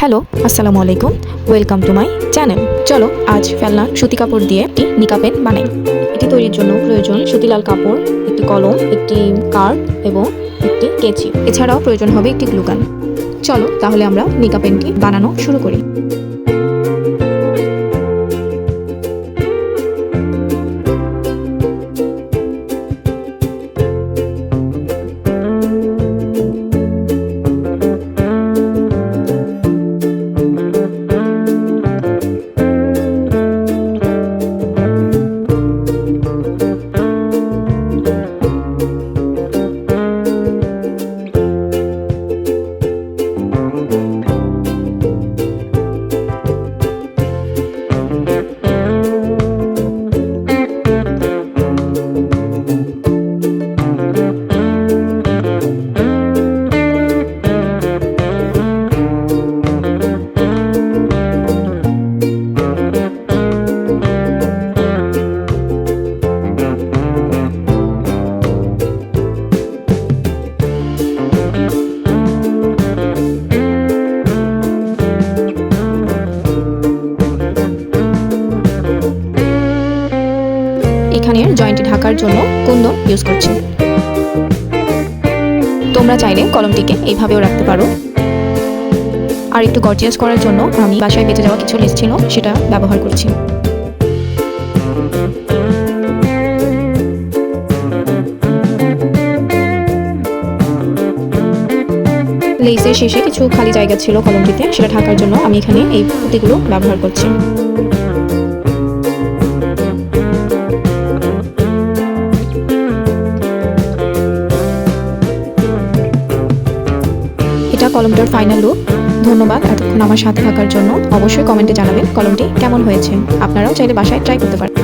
Hello আসসালামু আলাইকুম। Welcome to my channel চলো, আজ ফেলনা, সুতি কাপড় দিয়ে একটি নিকা পেন বানাই। এটি তৈরির জন্য প্রয়োজন সুতি লাল কাপড়, একটি কলম, একটি কার্ড এবং একটি কেচি। এছাড়াও প্রয়োজন হবে একটি গ্লুকান চলো, তাহলে আমরা নিকা পেনটি বানানো শুরু করি। এখানের জয়েন্টটি ঢাকার জন্য কুন্দন ইউজ করছি। তোমরা চাইলে কলমটিকে এইভাবেও রাখতে পারো। আর একটু গর্জিয়াস করার জন্য আমি বাসায় বেঁচে যাওয়া কিছু লেস ছিল সেটা ব্যবহার করছি। লেসের শেষে কিছু খালি জায়গা ছিল কলমটিতে, সেটা ঢাকার জন্য আমি এখানে এই পুঁতিগুলো ব্যবহার করছি। এটা কলমটার ফাইনাল লুক ধন্যবাদ এতক্ষণ আমার সাথে থাকার জন্য। অবশ্যই কমেন্টে জানাবেন কলমটি কেমন হয়েছে। আপনারাও চাইলে বাসায় ট্রাই করতে পারেন।